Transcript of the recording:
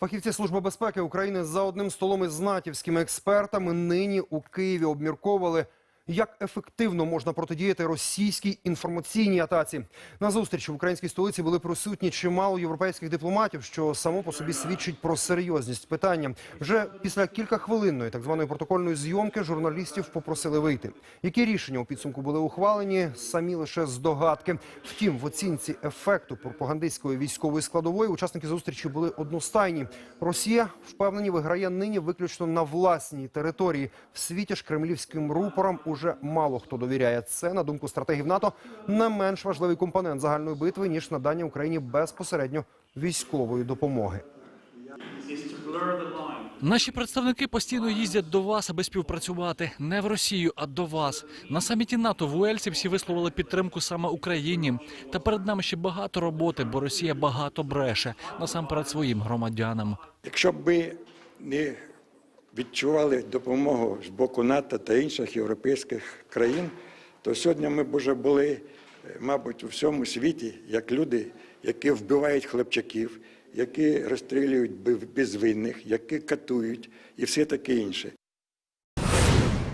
Фахівці Служби безпеки України за одним столом із натівськими експертами нині у Києві обмірковували, як ефективно можна протидіяти російській інформаційній атаці. На зустрічі в українській столиці були присутні чимало європейських дипломатів, що само по собі свідчить про серйозність питання. Вже після кількахвилинної так званої протокольної зйомки журналістів попросили вийти. Які рішення у підсумку були ухвалені, самі лише здогадки. Втім, в оцінці ефекту пропагандистської військової складової учасники зустрічі були одностайні. Росія впевнені виграє нині виключно на власній території. В світі ж кремлівським рупорам уже мало хто довіряє. Це на думку стратегів НАТО не менш важливий компонент загальної битви ніж надання Україні безпосередньо військової допомоги. Наші представники постійно їздять до вас, аби співпрацювати не в Росію, а до вас. На саміті НАТО в Уельсі всі висловили підтримку саме Україні. Та перед нами ще багато роботи, бо Росія багато бреше насамперед своїм громадянам. Якщо б ми не відчували допомогу з боку НАТО та інших європейських країн, то сьогодні ми б уже були, е, мабуть, у всьому світі як люди, які вбивають хлопчаків, які розстрілюють безвинних, які катують і все таке інше.